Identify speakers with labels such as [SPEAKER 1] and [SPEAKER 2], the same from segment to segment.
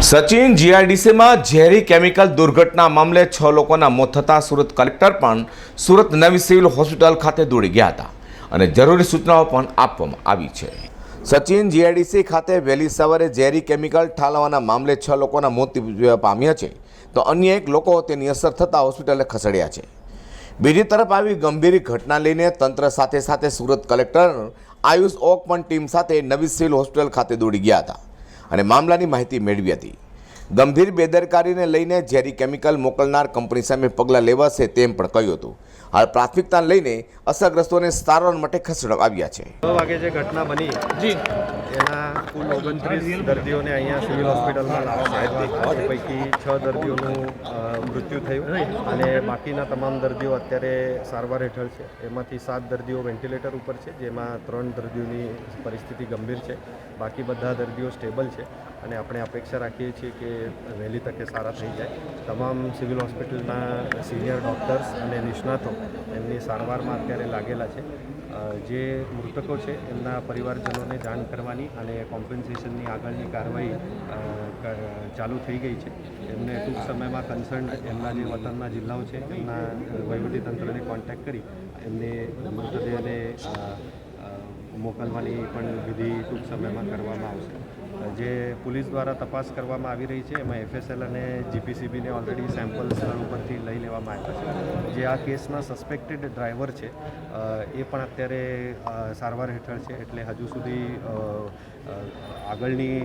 [SPEAKER 1] સચિન જીઆઈડીસીમાં ઝેરી કેમિકલ દુર્ઘટના મામલે છ લોકોના મોત થતાં સુરત કલેક્ટર પણ સુરત નવી સિવિલ હોસ્પિટલ ખાતે દોડી ગયા હતા અને જરૂરી સૂચનાઓ પણ આપવામાં આવી છે. સચિન જીઆઈડીસી ખાતે વહેલી સવારે ઝેરી કેમિકલ ઠાલવાના મામલે છ લોકોના મોત પામ્યા છે તો અન્ય એક લોકો તેની અસર થતાં હોસ્પિટલે ખસેડ્યા છે. બીજી તરફ આવી ગંભીર ઘટના લઈને તંત્ર સાથે સાથે સુરત કલેક્ટર આયુષ ઓક પણ ટીમ સાથે નવી સિવિલ હોસ્પિટલ ખાતે દોડી ગયા હતા. અને મામલાની માહિતી મેળવી હતી. ગંભીર બેદરકારીને લઈને ઝેરી કેમિકલ મોકલનાર કંપની સામે પગલાં લેવાશે તેમ પણ કહ્યું હતું. હાલ પ્રાથમિકતાને લઈને અસરગ્રસ્તોને સારવાર માટે ખસેડવામાં આવ્યા છે.
[SPEAKER 2] છ વાગે જે ઘટના બની
[SPEAKER 3] જી.
[SPEAKER 2] એના કુલ ઓગણત્રીસ દર્દીઓને અહીંયા સિવિલ હોસ્પિટલમાં લાવવામાં આવી પૈકી છ દર્દીઓનું મૃત્યુ થયું અને બાકીના તમામ દર્દીઓ અત્યારે સારવાર હેઠળ છે. એમાંથી સાત દર્દીઓ વેન્ટિલેટર ઉપર છે જેમાં ત્રણ દર્દીઓની પરિસ્થિતિ ગંભીર છે. બાકી બધા દર્દીઓ સ્ટેબલ છે અને આપણે અપેક્ષા રાખીએ છીએ કે વહેલી તકે સારા થઈ જાય. તમામ સિવિલ હોસ્પિટલના સિનિયર ડૉક્ટર્સ અને નિષ્ણાતો એમની સારવારમાં અત્યારે લાગેલા છે. જે મૃતકો છે, એમના પરિવારજનોને જાણ કરવાની અને કોમ્પન્સેશનની આગળની કાર્યવાહી ચાલુ થઈ ગઈ છે. એમને ટૂંક સમયમાં કન્સર્ન એમના જે વતનના જિલ્લાઓ છે, એમના વહીવટીતંત્રને કોન્ટેક્ટ કરી એમને મૃતદેહને મોકલવાની પણ વિધિ ટૂંક સમયમાં કરવામાં આવશે. જે પોલીસ દ્વારા તપાસ કરવામાં આવી રહી છે, એમાં એફએસએલ અને જીપીસીબીને ઓલરેડી સેમ્પલ સ્થળ ઉપરથી લઈ લેવામાં આવ્યા છે. જે આ કેસના સસ્પેક્ટેડ ડ્રાઈવર છે એ પણ અત્યારે સારવાર હેઠળ છે, એટલે હજુ સુધી આગળની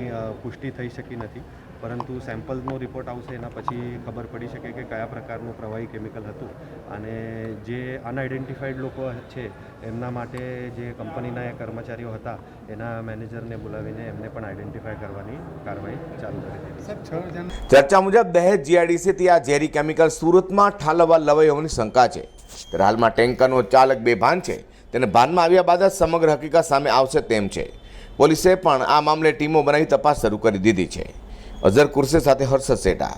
[SPEAKER 2] પુષ્ટિ થઈ શકી નથી. પરંતુ સેમ્પલનો રિપોર્ટ આવશે, એના પછી ખબર પડી શકે કે કયા પ્રકારનું પ્રવાહી કેમિકલ હતું. અને જે અનઆઇડેન્ટિફાઈડ લોકો છે, એમના માટે જે કંપનીના એ કર્મચારીઓ હતા એના મેનેજરને બોલાવીને એમને પણ આઈડેન્ટિફાય કરવાની કાર્યવાહી ચાલુ કરી દીધી
[SPEAKER 1] ચર્ચા મુજબ દહેજ જીઆઈડીસીથી આ ઝેરી કેમિકલ સુરતમાં ઠાલવવા લવાઈ હોવાની શંકા છે. ત્યારે હાલમાં ટેન્કરનો ચાલક બેભાન છે. તેને ભાનમાં આવ્યા બાદ જ સમગ્ર હકીકત સામે આવશે તેમ છે. પોલીસે પણ આ મામલે ટીમો બનાવી તપાસ શરૂ કરી દીધી છે. અઝર કુરશે સાથે હર્ષદ સેટા.